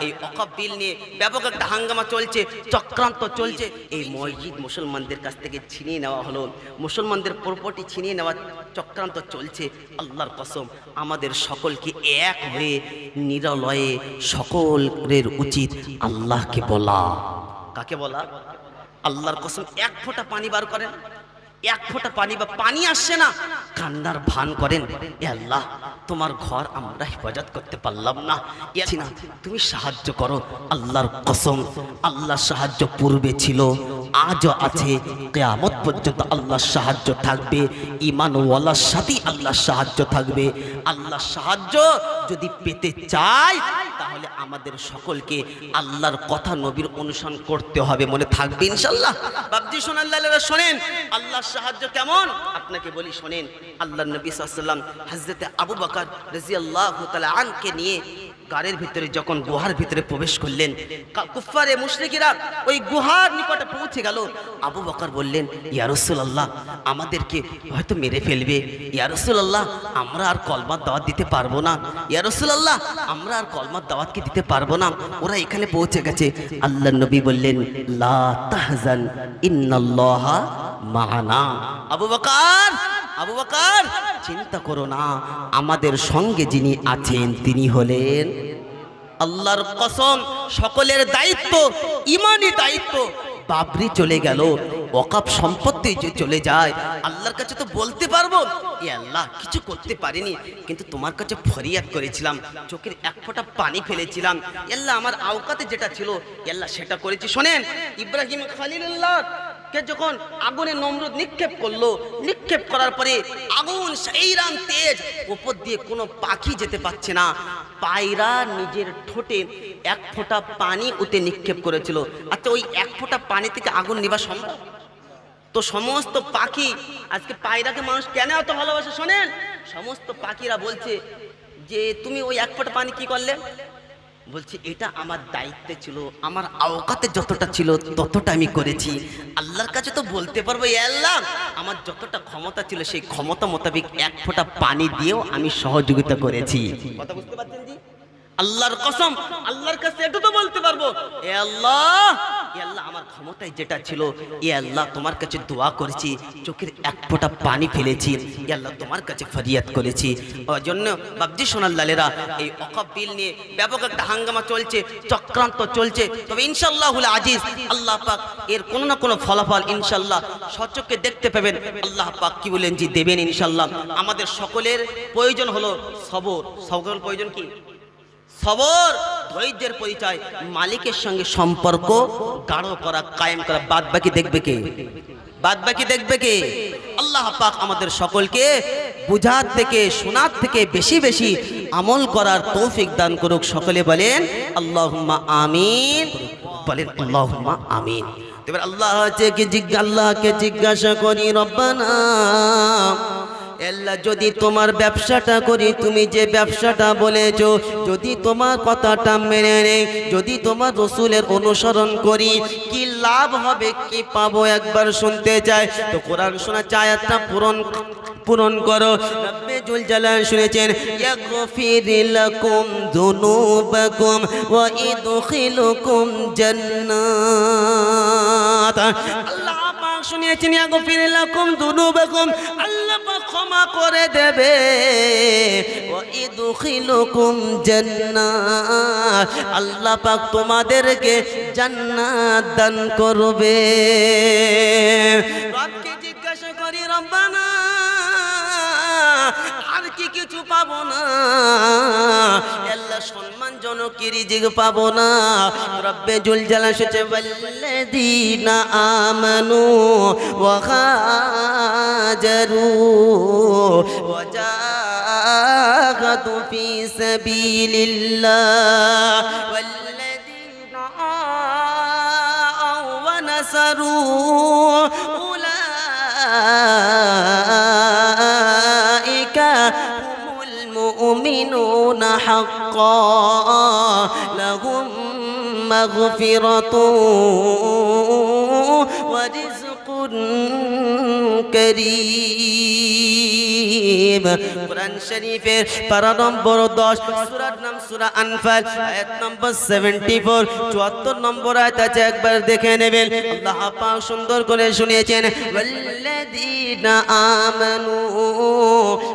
এই অকাপ বিল নিয়ে ব্যাপক একটা হাঙ্গামা চলছে, চক্রান্ত চলছে। এই মসজিদ মুসলমানদের কাছ থেকে ছিনিয়ে নেওয়া হলো। মুসলমানদের প্রপর্টি ছিনিয়ে নেওয়া চক্রান্ত চলছে। আল্লাহর কসম, আমাদের সকলকে এক হয়ে নিরলয়ে সকলের উচিত আল্লাহকে বলা। কাকে বলা? আল্লাহর কসম, এক ফোঁটা পানি বার করেন। এক ফোঁটা পানি বা পানি আসছে না। কান্নার ভান করেন, এ আল্লাহ, তোমার ঘর আমরা হেফাজত করতে পারলাম না। ইয়াছি না, তুমি সাহায্য করো, আল্লাহর কসম, আল্লাহ সাহায্য পূর্বে ছিল আজও আছে, কেয়ামত পর্যন্ত আল্লাহর সাহায্য থাকবে ইমানওয়ালার সাথেই আল্লাহর সাহায্য থাকবে। আল্লাহর সাহায্য যদি পেতে চাই তাহলে আমাদের সকলকে আল্লাহর কথা নবীর অনুসরণ করতে হবে, মনে থাকবে ইনশাল্লাহ বাবজি সোনাল্লাহ শোনেন, আল্লাহর সাহায্য কেমন? আপনাকে বলি শোনেন আল্লাহ নবী সাল্লাম হজরতে আবু বকর রাজিয়াল্লাহ তাআলা আনকে নিয়ে গাড়ির ভিতরে যখন গুহার ভিতরে প্রবেশ করলেন কুফারে মুশরিকিরা ওই গুহার নিকটে পৌঁছে গেল। আবু বকর বললেন, ইয়া আল্লাহ আমাদেরকে হয়তো মেরে ফেলবে। ইয়া আল্লাহ আমরা আর কলমার দাওয়াত দিতে পারব না। ইয়া আল্লাহ আমরা আর কলমার দাওয়াতকে দিতে পারব না। ওরা এখানে পৌঁছে গেছে। আল্লাহ নবী বললেন, লা তাহজান, ইন্নাল্লাহা মা'ানা। আবু বকর আবু চিন্তা করো না, আমাদের সঙ্গে যিনি আছেন তিনি হলেন আল্লাহর কসম, সকলের দায়িত্ব, ইমানই দায়িত্ব বাবরি চলে গেল ওকাপ সম্পত্তি যে চলে যায়, আল্লাহর কাছে তো বলতে পারব, এ আল্লাহ কিছু করতে পারিনি, কিন্তু তোমার কাছে ফরিয়াদ করেছিলাম, চোখের এক ফোঁটা পানি ফেলেছিলাম আল্লাহ আমার আওকাতে যেটা ছিল আল্লাহ সেটা করেছি। শোনেন, ইব্রাহিম খালিলুল্লাহ কে যখন আগুনে নমরুদ নিক্ষেপ করল, নিক্ষেপ করার পরে আগুন, সেই রান তেজ ওপর দিয়ে কোনো পাখি যেতে পারছে না, পায়রা নিজের ঠোঁটে এক ফোঁটা পানি উতে নিক্ষেপ করেছিল আচ্ছা ওই এক ফোঁটা পানি থেকে আগুন নেবা সম্ভব? তো সমস্ত পাখি, আজকে পায়রাকে মানুষ কেন এত ভালোবাসে শোনেন? সমস্ত পাখিরা বলছে যে, তুমি ওই এক ফোঁটা পানি কি করলে? বলছি, এটা আমার দায়িত্বে ছিল, আমার আওকাতে যতটা ছিল ততটা আমি করেছি। আল্লাহর কাছে তো বলতে পারব, "এ আল্লাহ, আমার যতটা ক্ষমতা ছিল সেই ক্ষমতা মোতাবেক এক ফোঁটা পানি দিয়েও আমি সহযোগিতা করেছি। কথা বুঝতে পারছেন জি? আল্লাহর কসম, আল্লাহর কাছে একটু তো বলতে পারব। এ আল্লাহ আল্লাহ, আমার ক্ষমতায় যেটা ছিল, এ আল্লাহ তোমার কাছে দোয়া করেছি, চোখের এক ফোঁটা পানি ফেলেছি, এ আল্লাহ তোমার কাছে ফরিয়াদ করেছি। ওই জন্য বাবজি সোনার লালেরা, এই অকাপ বিল নিয়ে ব্যাপক একটা হাঙ্গামা চলছে, চক্রান্ত চলছে। তবে ইনশাল্লাহ আজিজ, আল্লাহ পাক এর কোনো না কোনো ফলাফল ইনশাল্লাহ সচক্ষে দেখতে পাবেন। আল্লাহ পাক কি বলেন যে দেবেন ইনশাল্লাহ আমাদের সকলের প্রয়োজন হলো সবর। সকল প্রয়োজন কি? সবর, ধৈর্যের পরিচয়, মালিকের সঙ্গে সম্পর্ক, গাঢ় করা, কায়েম করা বাদ বাকি দেখবে কে? বাদ বাকি দেখবে কে? আল্লাহ পাক আমাদের সকলকে বুঝার থেকে, শোনার থেকে বেশি বেশি আমল করার তৌফিক দান করুক। সকলে বলেন, আল্লাহুম্মা আমিন। বলেন, আল্লাহুম্মা আমিন। এবার আল্লাহ হচ্ছে কি জিজ্ঞা আল্লাহকে জিজ্ঞাসা করি, রব্বানা। যদি তোমার ব্যবসাটা করি, তুমি যে ব্যবসাটা বলেছ, যদি তোমার কথাটা মেনে নেই, যদি তোমার রসুলের অনুসরণ করি, কি লাভ হবে, কি পাবো একবার শুনতে চাই। তো কোরআন শোনা চায়াতটা পূরণ পূরণ করো। রব্বে জুল জালাল শুনেছেন ইয়াগফির লাকুম যুনুবাকুম ওয়া ইদখিলুকুম জান্নাত। পাক শুনিয়েছেন ইয়াগফির লাকুম যুনুবাকুম আল্লাহ ক্ষমা করে দেবে। আল্লাহ পাক তোমাদেরকে জান্নাত দান করবে। রবকে জিজ্ঞাসা করি, রব্বানা পাবো না। আল্লাহ সম্মানজনক রিজিক পাবো না। রব্বে জুল জালা সেচে বল্লাদিনা আমানু ওয়া হাজারু ওয়া জাহাদু ফি সাবিলিল্লাহ। ওয়াল্লাদিনা আও ওয়া নাসারু উলা المؤمنون حقا. لهم مغفرة ورزق হাকিম কোরআন শরীফের পারা নম্বর দশ, সুরার নাম সুরা আনফাল, আয়াত নম্বর সেভেন্টি ফোর চুয়াত্তর নম্বর আয়াত আছে, একবার দেখে নেবেন। আল্লাহ পাক সুন্দর করে শুনিয়েছেন, ওয়াল্লাযীনা আমানু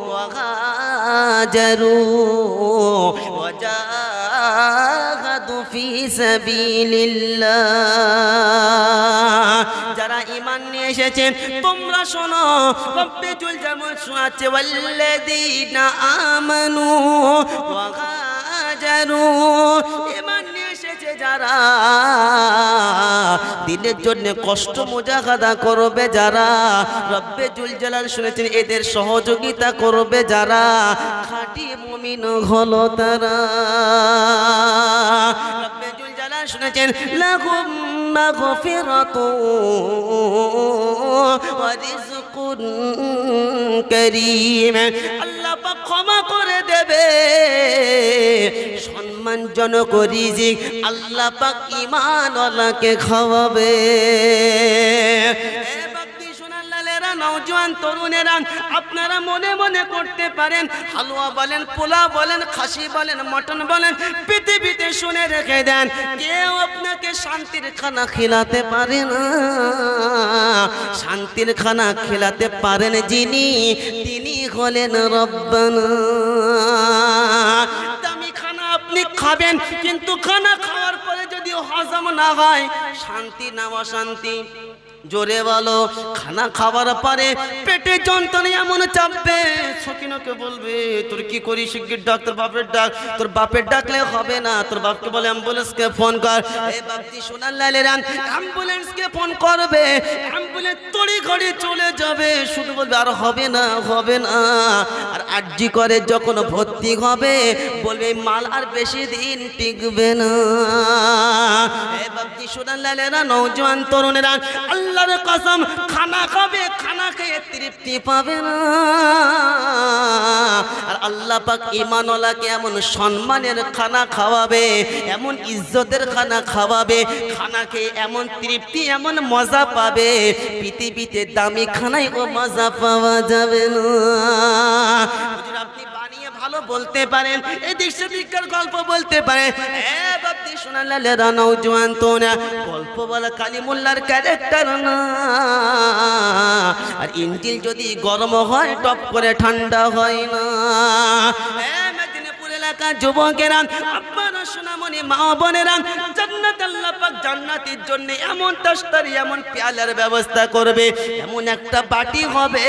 ওয়া হাজারু ওয়া জাহাদু ফি সাবিলিল্লাহ। যারা ইমান নিয়ে এসেছেন, তোমরা শোনো, রব্বে জুল যেমন শোনাচ্ছে ওয়াল্লাযীনা আমানু ওয়া হাজারু এসেছে যারা, দিনের জন্য কষ্ট মুজাহাদা করবে যারা, রব্বে জুল জালাল শুনেছেন, এদের সহযোগিতা করবে যারা, খাঁটি মুমিন হলো তারা। রব্বে শুনেছেন আল্লাহ ক্ষমা করে দেবে। সম্মানজনক রিজিক আল্লাহ পাক ঈমানওয়ালাকে খাওয়াবে। নওজোয়ান তরুণেরা, আপনারা মনে মনে করতে পারেন, হালুয়া বলেন পোলা বলেন, খাসি বলেন, মটন বলেন, পৃথিবীতে শুনে রেখে দেন, কেউ আপনাকে শান্তির খানা খেলাতে পারে না। শান্তির খানা খেলাতে পারেন যিনি, তিনি হলেন রব্বানা। দামি খানা আপনি খাবেন, কিন্তু খানা খাওয়ার পরে যদি হজম না হয়, শান্তি না অশান্তি। জোরে বলো, খানা খাবার পরে পেটে যন্ত্রণা এমন চাপবে। সকিনাকে বলবে, তোর কি করি শিগগির ডাক, তোর বাপের ডাক, তোর বাপের ডাকলে হবে না, তোর বাপকে বলে অ্যাম্বুলেন্সকে ফোন কর। এই বাপজি সোনার লালের অ্যাম্বুলেন্সকে ফোন করবে, অ্যাম্বুলেন্স তড়ি ঘড়ি চলে যাবে। শুধু বলবে, আর হবে না হবে না। আর আর্জি করে, যখন ভর্তি হবে, বলবে, মাল আর বেশি দিন টিকবে না। এ বাপজি সোনার লালেরা নৌজওয়ান তরুণেরা আল্লাহর কসম, খানা খাবে, খানা খেয়ে তৃপ্তি পাবে না। আর আল্লাহ পাক ইমানওয়ালাকে এমন সম্মানের খানা খাওয়াবে, এমন ইজ্জতের খানা খাওয়াবে, খানা খেয়ে এমন তৃপ্তি, এমন মজা পাবে। পৃথিবীতে দামি খানায় ও মজা পাওয়া যাবে না। বলতে পারেন, এদিক সেদিককার গল্প বলতে পারেন। এ বাপতি শোনালে রানাও জোয়ান তো না গল্প বলা কালিমুল্লার ক্যারেক্টার না। আর ইঞ্জিল যদি গরম হয়, টপ করে ঠান্ডা হয় না। এলাকার যুবকেরা আপনারা সোনামণি, মা বোনেরা জান্নাত আল্লাহ পাক জান্নাতের জন্য এমন তাস্তারি, এমন পেয়ালার ব্যবস্থা করবে, এমন একটা বাটি হবে।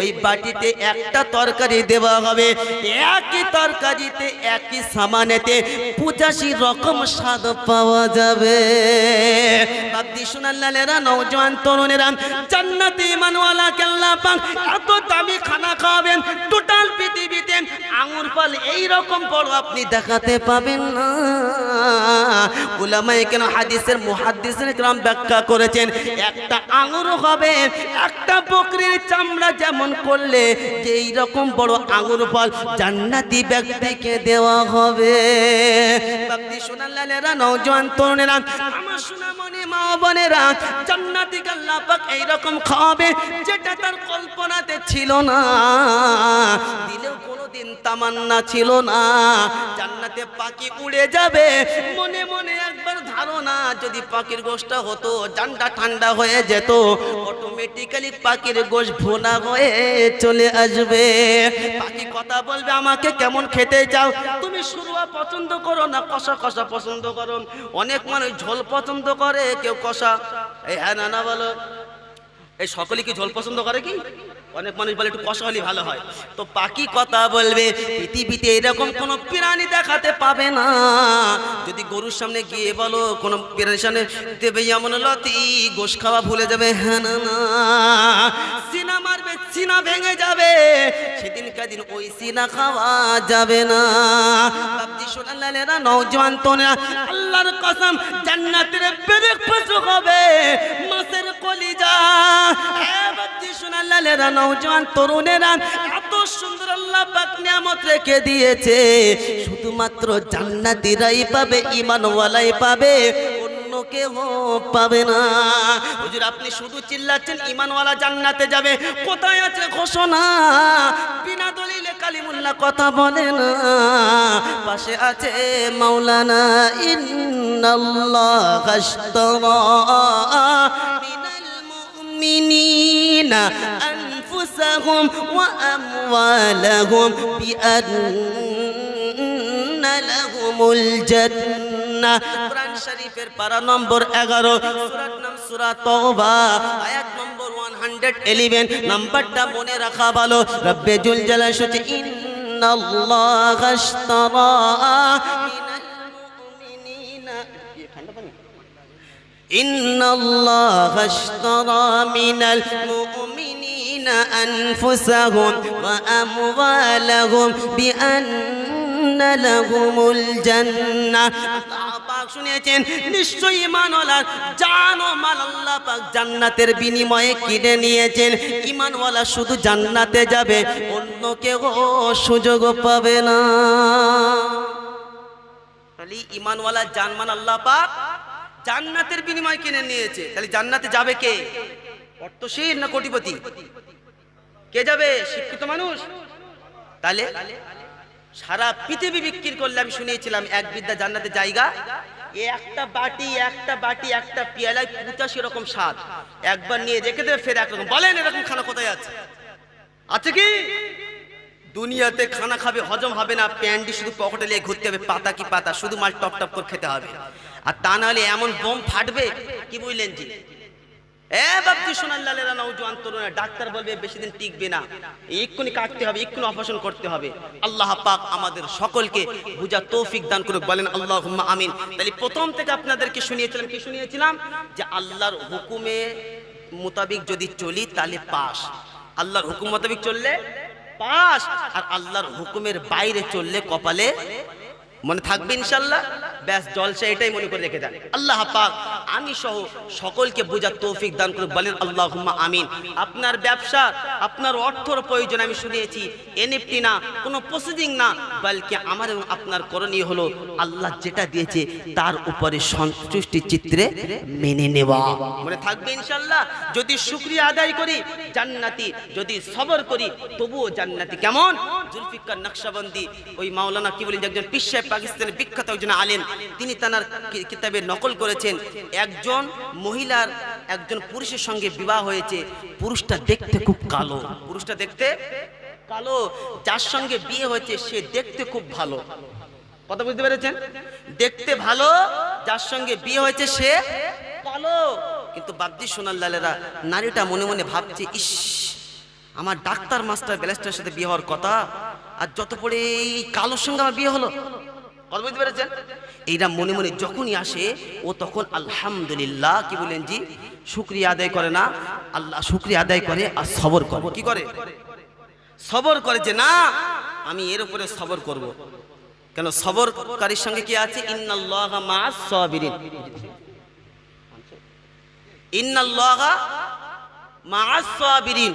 ওই বাটিতে একটা তরকারি দেওয়া হবে, একই তরকারিতে, একই সামানেতে পঁচাশি রকম স্বাদ পাওয়া যাবে। বাপদি সোনার লালেরা নৌজওয়ান তরুণেরা জান্নাতে ইমানওয়ালা কেল্লা পাক এত দামি খানা খাওয়াবেন, টোটাল পৃথিবীতে আঙুর ফল এই রকম বড় আপনি দেখাতে পাবেন না। উলামায়ে কেন হাদিসের মুহাদ্দিসের গ্রাম ব্যাখ্যা করেছেন, একটা আঙুর হবে, একটা বকরির চামড়া যেমন করলে যে এইরকম বড় আঙুর ফল জান্নাতি ব্যক্তিকে দেওয়া হবে। ভক্তি সোনালালেরা নওজোয়ান তরুণেরা, আমার সোনামণি মা বোনেরা, জান্নাতি আল্লাহ এই রকম খাওয়াবে যেটা তার কল্পনাতে ছিল না। দিলেও কোনোদিন তামান্না ছিল না জান্নাতে পাখি উড়ে যাবে। মনে মনে একবার ধারণা, যদি পাখির গোশটা হতো, জানটা ঠান্ডা হয়ে যেত অটোমেটিক্যালি পাখির গোশ ভোনা হয়ে চলে আসবে। পাখি কথা বলবে, আমাকে কেমন খেতে চাও? তুমি শুরুয়া পছন্দ করো না, কষা কষা পছন্দ করো? অনেক মানুষ ঝোল পছন্দ করে, কেউ কষা। এই হ্যাঁ না বলো। এই সকলে কি ঝোল পছন্দ করে কি? অনেক মানুষ বলে একটু কষা হলে ভালো হয়। তো পাখি কথা বলবে, পৃথিবীতে এরকম কোন প্রাণী দেখাতে পাবে না। যদি গরুর সামনে গিয়ে বলো, কোন প্রাণীর সামনে, দেবে এমন লতি গোস খাওয়া ভুলে যাবে হ্যাঁ না না। সিনা মারবে সিনা ভেঙে যাবে, সেদিন কাদিন ওই সিনা খাওয়া যাবে না। বাপজি সোনালালেরা নওজোয়ান তোনা আল্লাহর কসম, জান্নাতের ব্রেকফাস্ট হবে, মাছের কলিজা। এ বাপজি সোনালালেরা নওজোয়ান তরুণেরা, এত সুন্দর আল্লাহ পাক নিয়ামত রেখে দিয়েছে। শুধুমাত্র জান্নাতীরাই পাবে, ঈমানওয়ালাই পাবে অন্য কেউ পাবে না হুজুর আপনি শুধু চিল্লাচ্ছেন ইমানওয়ালা জান্নাতে যাবে কোথায় আছে ঘোষণা বিনা দলিলে কালিমুল্লাহ কথা বলে না পাশে আছে মাওলানা ইন্নাল্লাহ আশতারা মিনাল মুমিনিনা أنفسهم وأموالهم بأن লাহুমুল জান্নাহ কোরআন শরীফের পারা নম্বর 11 সূরার নাম সূরা তওবা আয়াত নম্বর 111 নাম্বারটা মনে রাখা ভালো রব্বে জুল জালাল সূচি ইন্নাল্লাহ আশতারা মিনাল মুমিনিনা ঠান্ডা পানি إن الله اشترى من المؤمنين أنفسهم وأموالهم بأن লাহুমুল নিশ্চয়ই ইমানওয়ালা আল্লাহ জান্নাতের বিনিময়ে কিনে নিয়েছেন। ইমানওয়ালা শুধু জান্নাতে যাবে, অন্য কেউ সুযোগ পাবে না। তাহলে ইমানওয়ালা জানমান আল্লাহ পাক জান্নাতের বিনিময় কিনে নিয়েছে। তাহলে জান্নাতে যাবে কে? অর্থশীল না কোটিপতি? কে যাবে? শিক্ষিত মানুষ? তাহলে সারা পৃথিবী বিক্রি করলে আমি শুনিয়েছিলাম, এক বিদ্যা জান্নাতে জায়গা একটা বাটি একটা বাটি, একটা পেয়ালায় পঁচাশি রকম স্বাদ। একবার নিয়ে রেখে দেবে, ফের একরকম। বলেন এরকম খানা কোথায় আছে? আছে কি? দুনিয়াতে খানা খাবে, হজম হবে না, প্যান্ডি শুধু পকেটে নিয়ে ঘুরতে হবে, পাতা কি পাতা? শুধু মাল টপ টপ করে খেতে হবে। আর তা নাহলে এমন বোম ফাটবে, কি বুঝলেন জি? এ বাপজি সোনাল্লালেরা নৌজওয়ান তরুণরা ডাক্তার বলবে বেশি দিন টিকবে না। এক্ষুনি কাটতে হবে, এক্ষুনি অপারেশন করতে হবে। আল্লাহ পাক আমাদের সকলকে বুঝা তৌফিক দান করে বলেন আল্লাহ আমিন। তাহলে প্রথম থেকে আপনাদেরকে শুনিয়েছিলাম, কি শুনিয়েছিলাম? যে আল্লাহর হুকুমে মোতাবিক যদি চলি, তাহলে পাস। আল্লাহর হুকুম মোতাবিক চললে পাস। আর আল্লাহর হুকুমের বাইরে চললে কপালে মনে থাকবে ইনশাল্লাহ। ব্যাস, জলসা এটাই মনে করে রেখে দেন। আল্লাহ পাক আমি সহ সকলকে বোঝার তৌফিক দান করে বলেন আল্লাহ আমিন। আপনার ব্যবসা, আপনার অর্থর প্রয়োজন আমি শুনিয়েছি, এনএফটি না, কোনো প্রসিডিং না, বলকে আমার এবং আপনার করণীয় হলো আল্লাহ যেটা দিয়েছে তার উপরে সন্তুষ্টি চিত্রে মেনে নেওয়া। মনে থাকবে ইনশাল্লাহ যদি শুক্রিয়া আদায় করি, জান্নাতি যদি সবর করি, তবুও জান্নাতি। কেমন? জুলফিকার নকশাবন্দি, ওই মাওলানা কি বলেন একজন পিসায় পাকিস্তানের বিখ্যাত একজন আলেন তিনি তার কিতাবে নকল করেছেন একজন মহিলার একজন পুরুষের সঙ্গে বিবাহ হয়েছে, পুরুষটা দেখতে খুব কালো। পুরুষটা দেখতে কালো, যার সঙ্গে বিয়ে হয়েছে, সে দেখতে খুব ভালো। কথা বুঝতে পেরেছেন? দেখতে ভালো, যার সঙ্গে বিয়ে হয়েছে, সে কালো। কিন্তু বাবজি সোনাল্লালেরা নারীটা মনে মনে ভাবছে, ইস, আমার ডাক্তার, মাস্টার ব্যালেস্টারের সাথে বিয়ে হওয়ার কথা। আর যত পরে এই কালোর সঙ্গে আমার বিয়ে হলো কথা বুঝতে পেরেছেন? এইটা মনে মনে যখনই আসে, ও তখন আলহামদুলিল্লাহ কি বলেন জি? শুক্রিয়া আদায় করে না? আল্লাহ শুক্রিয়া আদায় করে আর সবর করে। কি করে? সবর করে যে না, আমি এর উপরে সবর করব। কেন সবরকারীর সঙ্গে কি আছে? ইন্নাল্লাহ মা'আস সাবিরিন। ইন্নাল্লাহ মা'আস সাবিরিন।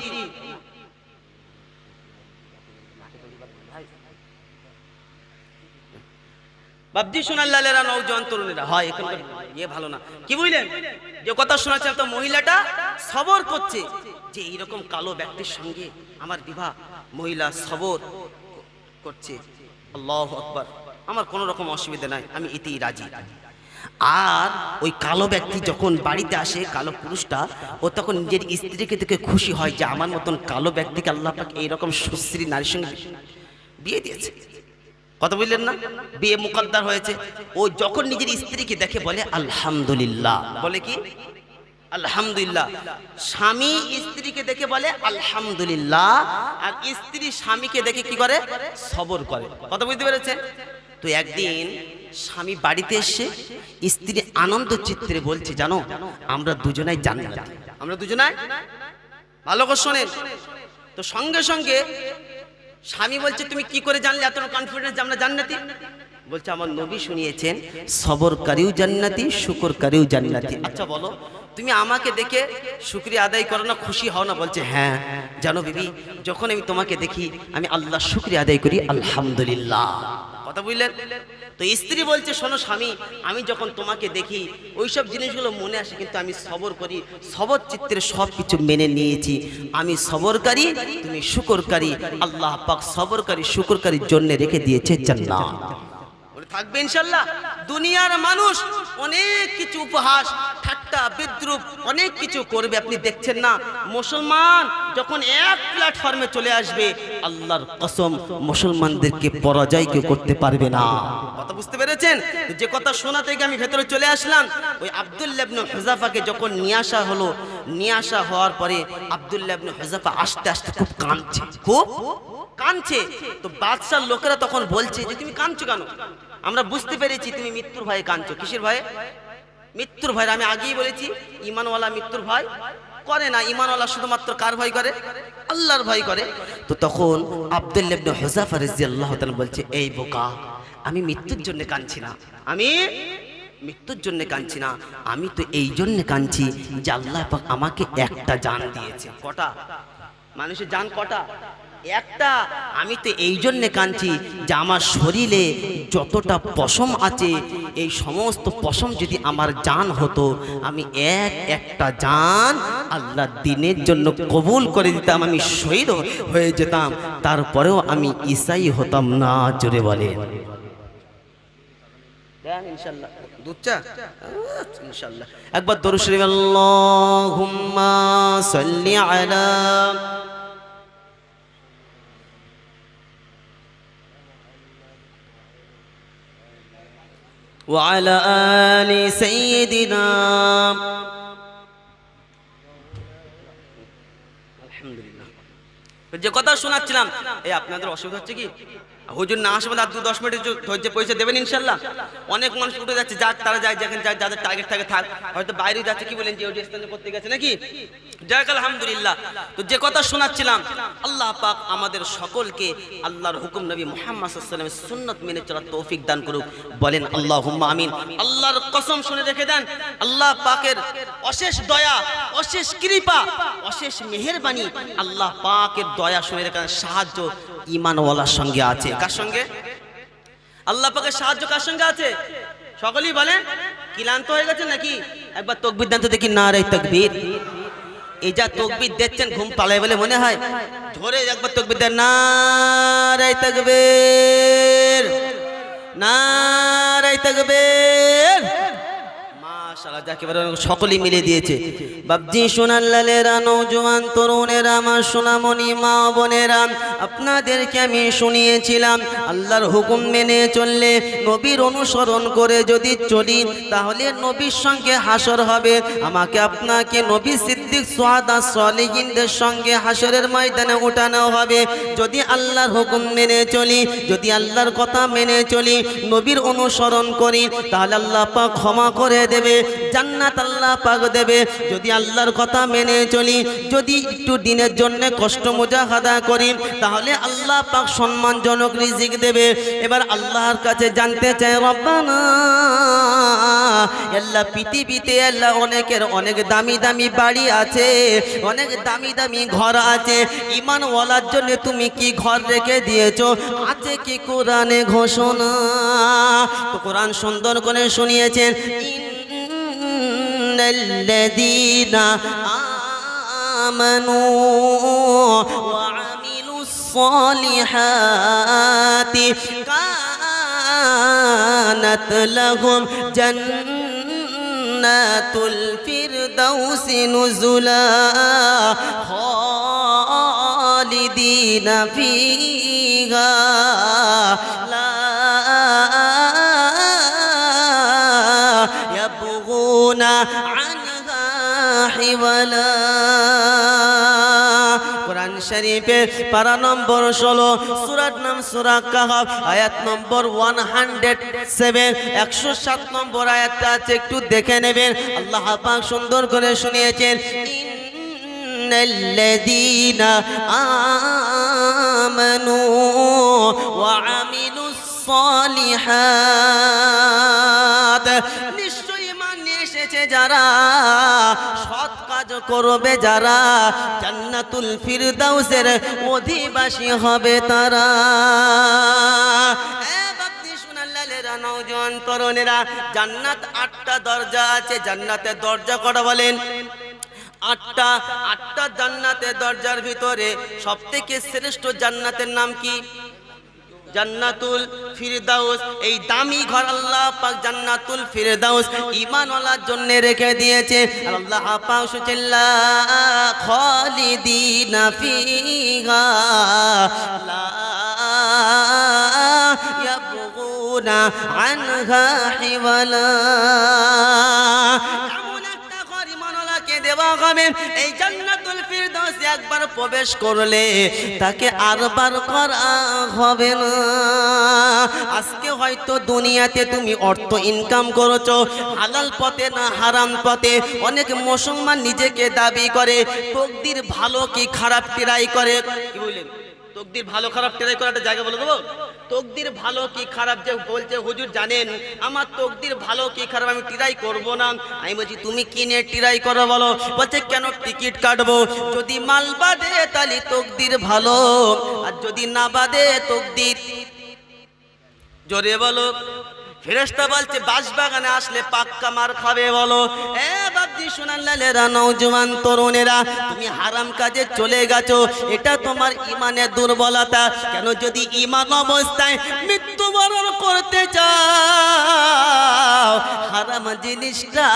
বাবজি হয় ভালো না। কি বুঝলেন? কথা তো মহিলাটা সবর করছে। যে এইরকম কালো ব্যক্তির সঙ্গে আমার বিবাহ, মহিলা সবর করছে। আল্লাহ আমার কোনো রকম অসুবিধা নাই, আমি এতেই রাজি। আর ওই কালো ব্যক্তি যখন বাড়িতে আসে, কালো পুরুষটা, ও তখন নিজের স্ত্রীকে দেখে খুশি হয় যে আমার মতন কালো ব্যক্তিকে আল্লাহ এইরকম সুশ্রী নারীর সঙ্গে বিয়ে দিয়েছে। কথা বুঝলেন না? বিয়ে মুকদ্দার হয়েছে। ও যখন নিজের স্ত্রীকে দেখে বলে, আলহামদুলিল্লাহ। বলে কি? আলহামদুলিল্লাহ। স্বামী স্ত্রীকে দেখে বলে, আলহামদুলিল্লাহ। আর স্ত্রী স্বামীকে দেখে কি করে? সবর করে। কথা বুঝতে পেরেছেন? তো একদিন স্বামী বাড়িতে এসে স্ত্রী আনন্দ চিত্রে বলছে, জানো, আমরা দুজনাই জানি আমরা দুজনাই? ভালো করে শোনেন। তো সঙ্গে সঙ্গে স্বামী বলছে, তুমি কি করে জানলে? এত কনফিডেন্স আমরা জান্নাতি? বলছে, আমার নবী শুনিয়েছেন সবরকারীও জান্নাতি শুকরকারীও জান্নাতি। আচ্ছা বলো, তুমি আমাকে দেখে শুক্রিয়া আদায় করো না, খুশি হও না? বলছে হ্যাঁ। জানো, বিবি, যখন আমি তোমাকে দেখি, আমি আল্লাহ শুক্রিয়া আদায় করি, আলহামদুলিল্লাহ। কথা বুঝলেন? তো স্ত্রী বলছে, শোনো স্বামী, আমি যখন তোমাকে দেখি, ওইসব জিনিসগুলো মনে আসে, কিন্তু আমি সবর করি, সবর চিত্রে সব কিছু মেনে নিয়েছি। আমি সবরকারী, তুমি শুকরকারী, আল্লাহ পাক সবরকারী, শুকরকারীর জন্য রেখে দিয়েছে জান্নাত। থাকবে ইনশাল্লাহ। দুনিয়ার মানুষ অনেক কিছু উপহাস, ঠাট্টা, বিদ্রুপ, অনেক কিছু করবে, আপনি দেখছেন না। মুসলমান যখন এক প্ল্যাটফর্মে চলে আসবে, আল্লাহর কসম মুসলমানদেরকে পরাজয় কেউ করতে পারবে না। কথা বুঝতে পেরেছেন? যে কথা শোনা থেকে আমি ভেতরে চলে আসলাম, ওই আব্দুল্লাহ ইবনে হুজাফাকে যখন নিয়ে আসা হলো, নিয়ে আসা হওয়ার পরে আব্দুল্লাহ ইবনে হুজাফা আস্তে আস্তে খুব কাঁদছে। খুব কাঁদছে। তো বাদশার লোকেরা তখন বলছে যে, তুমি কাঁদছো কেন? আমরা বুঝতে পেরেছি তুমি মৃত্যুর ভয়ে কাঁদছো। কিসের ভয়ে? মৃত্যুর ভয়, আমি আগেই বলেছি, ইমানওয়ালা মৃত্যুর ভয় করে না। ইমানওয়ালা শুধুমাত্র কার ভয় করে? আল্লাহর ভয় করে। তো তখন আব্দুল্লাহ ইবনে হুযাফা রাদিয়াল্লাহু তাআলা বলছে, এই বোকা, আমি মৃত্যুর জন্য কাঁদছি না। আমি মৃত্যুর জন্য কাঁদছি না। আমি তো এই জন্য কাঁদছি যে আল্লাহ আমাকে একটা জান দিয়েছে। কটা? মানুষের জান কটা? একটা, আমি তো এই জন্যে কাঁদছি যে আমার শরীরে যতটা পশম আছে, এই সমস্ত পশম যদি আমার জান হতো, আমি এক একটা জান আল্লাহ দিনের জন্য কবুল করে দিতাম, আমি শহীদ হয়ে যেতাম। তারপরেও আমি ঈসাই হতাম না, জোরে বলে। একবার দরুদ শরীফ وعلى آل سيدنا আলহামদুলিল্লাহ যে কথা শোনাচ্ছিলাম এই আপনাদের অসুবিধা হচ্ছে কি হুজুর না আসবে আর দু দশ মিনিট ধৈর্য পয়সা দেবেন ইনশাল্লাহ। অনেক মানুষ উঠে যাচ্ছে যার তারা যায় যেখানে যায় যাদের টার্গেট থাকে থাক। হয়তো বাইরে যাচ্ছে, কি বলেন যে ওই স্থানে করতে গেছে নাকি? যাক, আলহামদুলিল্লাহ। তো যে কথা শোনাচ্ছিলাম, আল্লাহ পাক আমাদের সকলকে আল্লাহর হুকুম নবী মুহাম্মদ সাল্লামের সুন্নত মেনে চলার তৌফিক দান করুক। বলেন আল্লাহ আমিন। আল্লাহর কসম শুনে রেখে দেন, আল্লাহ পাকের অশেষ দয়া, অশেষ কৃপা, অশেষ মেহেরবানি আল্লাহ পাকের দয়া শুনে রেখে সাহায্য ইমানওয়ালার সঙ্গে আছে। কার সঙ্গে? আল্লাহ পাকের সাহায্য কার সঙ্গে আছে? সকলেই বলেন, ক্লান্ত হয়ে গেছে নাকি? একবার তকবির দান তো দেখি, না রে তকবির। এই যা তকবির দেখছেন, ঘুম পালায় বলে মনে হয় ধরে একবার তকবির দেন, না রে তকবির। না রে তকবির। মাশাআল্লাহ মিলে দিয়েছে। বাবজি সোনার লালেরা নৌজওয়ান তরুণেরা, আমার সোনামণি, মা বোনেরা, আপনাদেরকে আমি শুনিয়েছিলাম, আল্লাহর হুকুম মেনে চললে, নবীর অনুসরণ করে যদি চলি, তাহলে নবীর সঙ্গে হাসর হবে। আমাকে আপনাকে নবী সিদ্দিক, সোহাদা সলিহিনদের সঙ্গে হাসরের ময়দানে উঠানো হবে। যদি আল্লাহর হুকুম মেনে চলি, যদি আল্লাহর কথা মেনে চলি, নবীর অনুসরণ করি, তাহলে আল্লাহ পাক ক্ষমা করে দেবে। জান্নাত আল্লাহ পাক দেবে। যদি আল্লাহর কথা মেনে চলি, যদি একটু দিনের জন্য কষ্ট মুজাহাদা করি, তাহলে আল্লাহ পাক সম্মানজনক রিজিক দেবে। এবার আল্লাহর কাছে জানতে চাই, রব্বানা, আল্লাহ পৃথিবীতে আল্লাহ অনেকের অনেক দামি দামি বাড়ি আছে, অনেক দামি দামি ঘর আছে। ইমান ওয়ালার জন্য তুমি কি ঘর রেখে দিয়েছ? আছে কি কোরআনে ঘোষণা? তো কোরআন সুন্দর করে শুনিয়েছেন الذين آمنوا وعملوا الصالحات كانت لهم جنات الفردوس نزلا خالدين فيها. لا يبغون عنها حولا কোরআন শরীফের পারা নম্বর ষোলো সুরাট নাম সুরা কাহাব আয়াত নম্বর ওয়ান হান্ড্রেড সেভেন একশো সাত নম্বর আয়াতটা আছে একটু দেখে নেবেন আল্লাহ পাক সুন্দর করে শুনিয়েছেন إن الذين آمنوا وعملوا الصالحات যারা, সৎ কাজ করবে যারা, জান্নাতুল ফিরদাউসের অধিবাসী হবে তারা। নৌজওয়ান তরুণেরা, জান্নাত আটটা দরজা আছে, জান্নাতের দরজা কটা বলেন? আটটা আটটা জান্নাতের দরজার ভিতরে সব থেকে শ্রেষ্ঠ জান্নাতের নাম কি? জান্নাতুল ফিরদাউস। এই দামি ঘর আল্লাহ পাক জান্নাতুল ফিরদাউস ঈমানওয়ালার জন্য রেখে দিয়েছে। আল্লাহ পাক সুচিল্লা খালিদিনা ফিহা, লা ইয়াবগুনা আনহা হিওয়ালা। দেওয়া হবে এই জান্নাতুল ফিরদাউস একবার প্রবেশ করলে তাকে আরবার করা হবে না। আজকে হয়তো দুনিয়াতে তুমি অর্থ ইনকাম করেছ, হালাল পথে না হারাম পথে। অনেক মুসলমান নিজেকে দাবি করে, তকদির ভালো কি খারাপ টিরাই করে? কি বললেন? তকদির ভালো, খারাপ টেরাই করে একটা জায়গা বলে দেবো? তকদির ভালো কি খারাপ যে বলছে হুজুর জানেন। আমার তকদির ভালো কি খারাপ আমি টিরাই করব না। আমি বলছি, তুমি কিনে টিরাই করো বলো। বলছে, কেন টিকিট কাটবো? যদি মাল বাদে তাহলে তকদির ভালো, আর যদি না বাদে তকদির। জোরে বলো। ফেরেস্তা বলছে, বাঁশবাগানে আসলে পাক্কা মার খাবে বলো। সোনাল্লালেরা নৌজওয়ান তরুণেরা, তুমি হারাম কাজে চলে এটা তোমার ইমানের দুর্বলতা। কেন যদি ইমান অবস্থায় মৃত্যুবরণ করতে চাও, হারাম জিনিসটা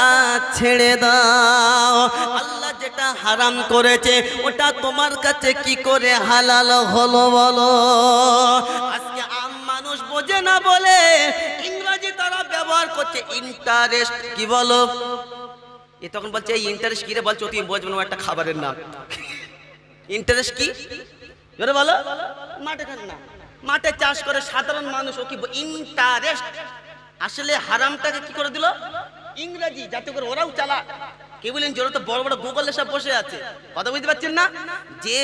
ছেড়ে দাও। আল্লাহ যেটা হারাম করেছে, ওটা তোমার কাছে কি করে হালাল হলো বলো? আজকে আম মানুষ বোঝে না বলে, ইংরেজি তারা ব্যবহার করছে ইন্টারেস্ট কি বলো? এ তখন বলছে এই ইন্টারেস্ট কি রে? বলছো তুমি বোঝবে না একটা খাবারের নাম। ইন্টারেস্ট কি? জোরে বলো। মাঠে খান না। মাঠে চাষ করে সাধারণ মানুষ ও কি ইন্টারেস্ট আসলে হারামটাকে কি করে দিল? ইংরেজি যাতে করে ওরাও চালা কে বলেন ওরা তো বড় বড় গুগল সব বসে আছে। কথা বুঝতে পারছেন না? যে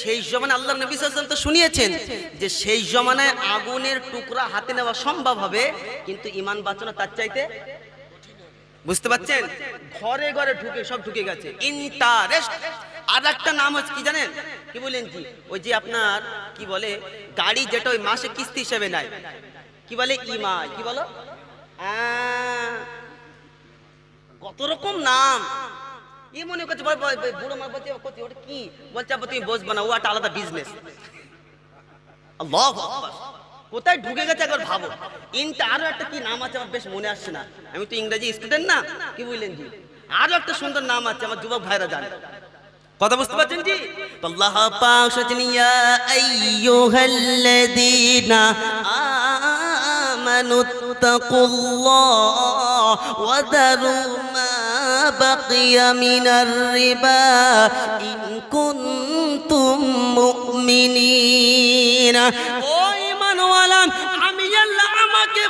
সেই জমানায় আল্লাহ নবী সাল্লাম তো শুনিয়েছেন যে সেই জমানায় আগুনের টুকরা হাতে নেওয়া সম্ভব হবে কিন্তু ইমান বাঁচানো তার চাইতে বুঝতে পারছেন? ঘরে ঘরে ঢুকে সব ঢুকে গেছে। ইন্টারেস্ট আর একটা নাম হচ্ছে কি জানেন? কি বলেন কি? ওই যে আপনার কি বলে গাড়ি যেটা ওই মাসে কিস্তি হিসেবে নেয়। কি বলে? ইমাই কি বলো? কত রকম নাম। ই মনে করছে বুড়ো মা বলছে ওটা কি? বলছে তুমি বসবা না ও একটা আলাদা বিজনেস আল্লাহ কোথায় ঢুকে গেছে একবার ভাবো। ইনটা আরও একটা কি নাম আছে আমার বেশ মনে আসছে না। আমি তো ইংরেজি স্টুডেন্ট না, কি বুঝলেন জি? আরও একটা সুন্দর নাম আছে আমার যুবক ভাইরা জানে। কথা বুঝতে পারছেন জি? আল্লাহ পাক ইয়া আইয়ুহাল্লাযীনা আমানু তাকুল্লাহ ওয়া দারু মিনার রিবা ও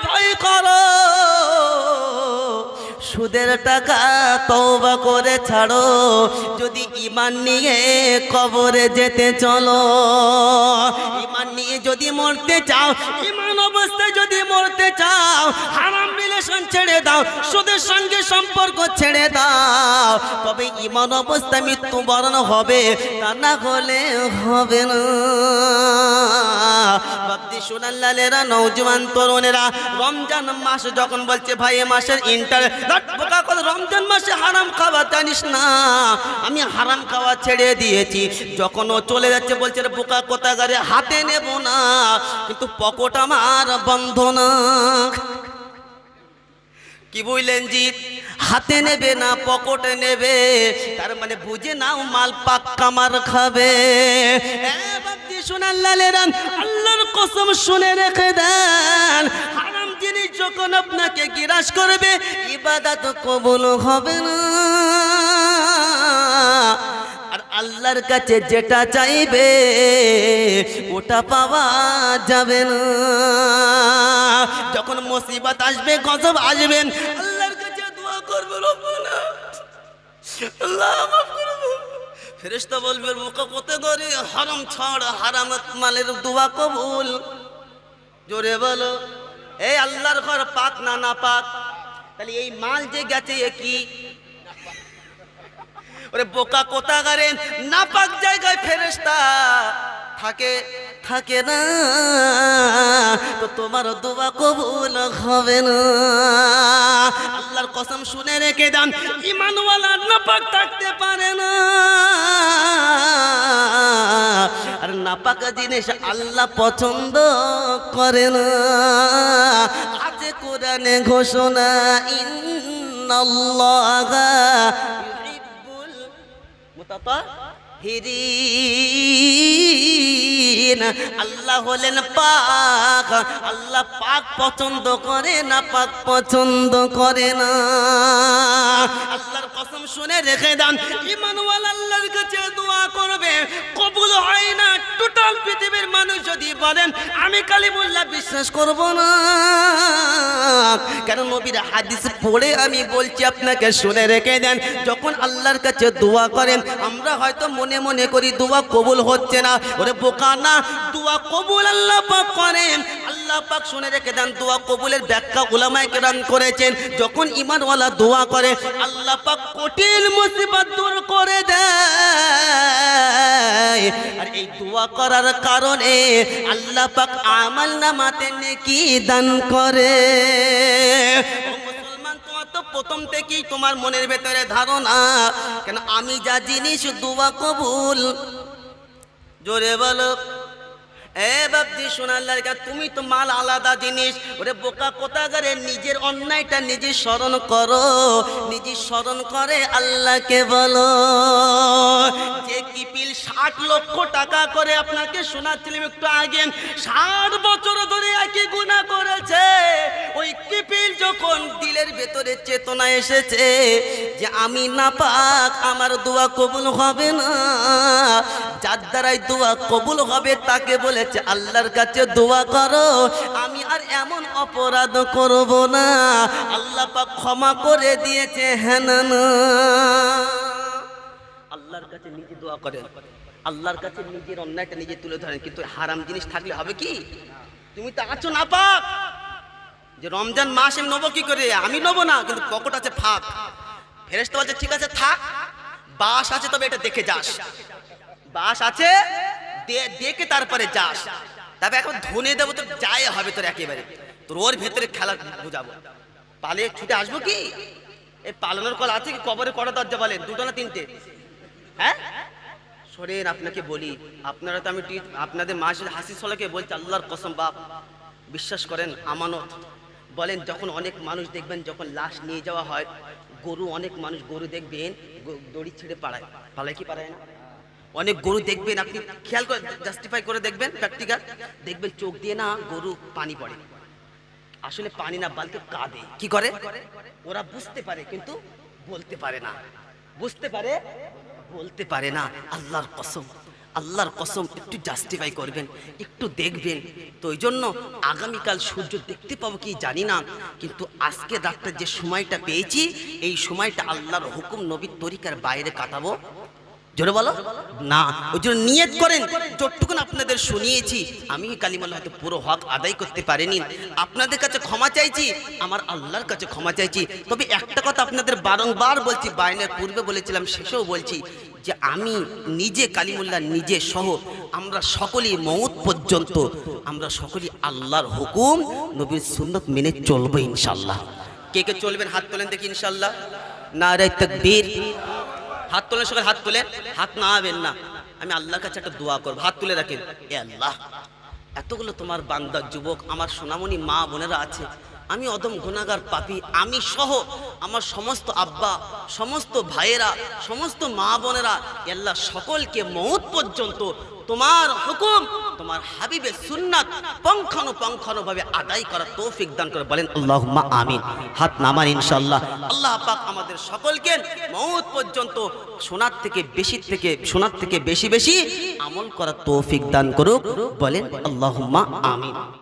ভয় করো। সুদের টাকা তওবা করে ছাড়ো। যদি ইমান নিয়ে কবরে যেতে চলো ইমান নিয়ে যদি মরতে চাও ইমান অবস্থায় যদি মরতে চাও, হারাম রিলেশন ছেড়ে দাও, সুদের সঙ্গে সম্পর্ক ছেড়ে দাও। তবে ইমান অবস্থায় মৃত্যুবরণ হবে, তা না হলে হবে না। নৌজওয়ান তরুণেরা, রমজান যখন বলছে, ভাই, এ মাসের ইন্টার কথা রমজান মাসে হারাম জানিস না, আমি হারাম খাওয়া ছেড়ে দিয়েছি। যখন ও চলে যাচ্ছে, বলছে বোকা কোথাগারে হাতে নেব না, কিন্তু পকট আমার বন্ধ না। কি বুঝলেন জি? হাতে নেবে না, পকেটে নেবে, তার মানে বুঝে নাও, মাল পাক্কা মার খাবে। শোনার লালেরান আল্লাহর কসম শুনে রেখে দেন। হারাম জিনিস যখন আপনাকে গিরাস করবে, ইবাদত কবুল হবে না। আর আল্লাহর কাছে যেটা চাইবে, ওটা পাওয়া যাবে না। যখন মুসিবত আসবে, গজব আসবেন আল্লাহর কাছে দোয়া করবে আল্লাহ। ফেরেশতা বলবে মুখে কত ধরে হরম ছড় হারাম মালের দোয়া কবুল। জোরে বলো, এই আল্লাহর ঘর পাক না না পাক? তাহলে এই মাল যে গেছে এ কি? ওরে বোকা না পাক জায়গায় ফেরেশতা থাকে। থাকে না, তো তোমার দোয়া কবুল হবে না। আল্লাহর কসম শুনে রেখে দেন, ইমানওয়ালা নাপাক থাকতে পারে না। আর নাপাক জিনিস আল্লাহ পছন্দ করে না। আছে কোরআনে ঘোষণা, ইন্নাল্লাহ ইউহিব্বুল মুতাতাহিরিন আল্লাহ হলেন পাক। আল্লাহ পাক পছন্দ করে না, পাক পছন্দ করে না। আল্লাহর কসম শুনে রেখে দেন, ইমানওয়াল আল্লাহর কাছে দোয়া করবে। কবুল হয় না টোটাল পৃথিবীর মানুষ যদি বলেন, আমি কালিমুল্লাহ বিশ্বাস করব না। কেন নবীর হাদিস পড়ে আমি বলছি, আপনাকে শুনে রেখে দেন, যখন আল্লাহর কাছে দোয়া করেন, আমরা হয়তো মনে মনে মনে করি দোয়া কবুল হচ্ছে না। ওরে বোকা না, দোয়া কবুল আল্লাহ পাক করেন। আল্লাহ পাক শুনে রেখে দেন, দোয়া কবুলের ব্যাখ্যা উলামায়ে কেরাম করেছেন। যখন ইমানওয়ালা দোয়া করে, আল্লাহ পাক কঠিন মুসিবত দূর করে দেয়। আর এই দোয়া করার কারণে আল্লাহ পাক আমাল নামাতে নেকি দান করে। প্রথম থেকেই তোমার মনের ভেতরে ধারণা, কেন আমি যা জিনিস দোয়া কবুল। জোরে বলো। এ বাপজি সোনাল্লার কা তুমি তো মাল আলাদা জিনিস। ওরে বোকা কোথাগারে নিজের অন্যায়টা নিজে স্মরণ করো। নিজে স্মরণ করে আল্লাহকে বলো। যে কিপিল ষাট লক্ষ টাকা করে আপনাকে শোনাচ্ছিলাম একটু আগে ষাট বছর ধরে একই গুণা যখন দিলের ভেতরে চেতনা এসেছে যে আমি না পাক আমার দোয়া কবুল হবে না। যার দ্বারাই দোয়া কবুল হবে, তাকে বলেছে, আল্লাহর কাছে দোয়া করো, আমি আর এমন অপরাধ করব না। আল্লাহ পাক ক্ষমা করে দিয়েছে হ্যাঁ না। আল্লাহর কাছে নিজে দোয়া করেন। আল্লাহর কাছে নিজের অন্যায়টা নিজে তুলে ধরেন, কিন্তু হারাম জিনিস থাকলে হবে কি? তুমি তো আছো না পাক যে রমজান মাস আমি নেব কি করে? আমি নেব না, কিন্তু পকেট আছে ফাঁক। ফেরেস্তা বলছে, ঠিক আছে, থাক। বাস আছে, তবে এটা দেখে যাস। বাস আছে দেখে তারপরে যাস। তবে এখন ধনে দেবো তোর যাই হবে তোর একেবারে। তোর ওর ভেতরে খেলা বুঝাবো। পালে ছুটে আসব কি? এই পালানোর কল আছে কি? কবরে কটা দরজা বলেন? দুটো না তিনটে? হ্যাঁ? শোনেন, আপনাকে বলি, আপনারা তো আমি আপনাদের মাসের হাসি ছলাকে বলছি, আল্লাহর কসম বাপ। বিশ্বাস করেন, আমানত। বলেন, যখন অনেক মানুষ দেখবেন যখন লাশ নিয়ে যাওয়া হয়, গরু, অনেক মানুষ গরু দেখবেন দড়ি ছেড়ে পাড়ায় পালায় কি পাড়ায় না? অনেক গরু দেখবেন, আপনি খেয়াল করে জাস্টিফাই করে দেখবেন প্র্যাকটিক্যাল দেখবেন চোখ দিয়ে না গরু পানি পড়ে। আসলে পানি না বালকে কাঁদে। কি করে? ওরা বুঝতে পারে, কিন্তু বলতে পারে না। বুঝতে পারে, বলতে পারে না। আল্লাহর কসম। আল্লাহর কসম একটু জাস্টিফাই করবেন, একটু দেখবেন। তো ওই জন্য আগামীকাল সূর্য দেখতে পাবো কি জানি না, কিন্তু আজকে রাতটা যে সময়টা পেয়েছি, এই সময়টা আল্লাহর হুকুম নবীর তরিকার বাইরে কাটাবো। জোরে বলো? না, ওই জন্য নিয়ত করেন যতটুকুন আপনাদের শুনিয়েছি। আমি কালিমাল হয়তো পুরো হক আদায় করতে পারিনি। আপনাদের কাছে ক্ষমা চাইছি, আমার আল্লাহর কাছে ক্ষমা চাইছি। তবে একটা কথা আপনাদের বারংবার বলছি বাইনের পূর্বে বলেছিলাম, শেষেও বলছি যে আমি নিজে কালিমুল্লাহ নিজে সহ, আমরা সকলেই মৌত পর্যন্ত, আমরা সকলেই আল্লাহর হুকুম, নবীর সুন্নত মেনে চলবো ইনশাল্লাহ কে কে চলবেন? হাত তোলেন দেখি ইনশাল্লাহ নারায় তকবীর। হাত তোলেন সকাল, হাত তোলেন হাত নামাবেন না। আমি আল্লাহর কাছে একটা দোয়া করব। হাত তুলে রাখেন। এ আল্লাহ, এতগুলো তোমার বান্দার যুবক, আমার সোনামণি, মা বোনেরা আছে। আমি অদম গুণাগার পাপি। আমি সহ আমার সমস্ত আব্বা, সমস্ত ভাইয়েরা, সমস্ত মা বোনেরা আল্লাহ, সকলকে মৌত পর্যন্ত তোমার হুকুম, তোমার হাবিবের সুন্নাত পঙ্খানু ভাবে আদায় করা তৌফিক দান করে বলেন, আল্লাহুম্মা আমিন। হাত নামান, ইনশাআল্লাহ। আল্লাহ পাক আমাদের সকলকে মৌত পর্যন্ত সোনার থেকে বেশি থেকে, সোনার থেকে বেশি বেশি আমল করা তৌফিক দান করুক, বলেন, আল্লাহুম্মা আমিন।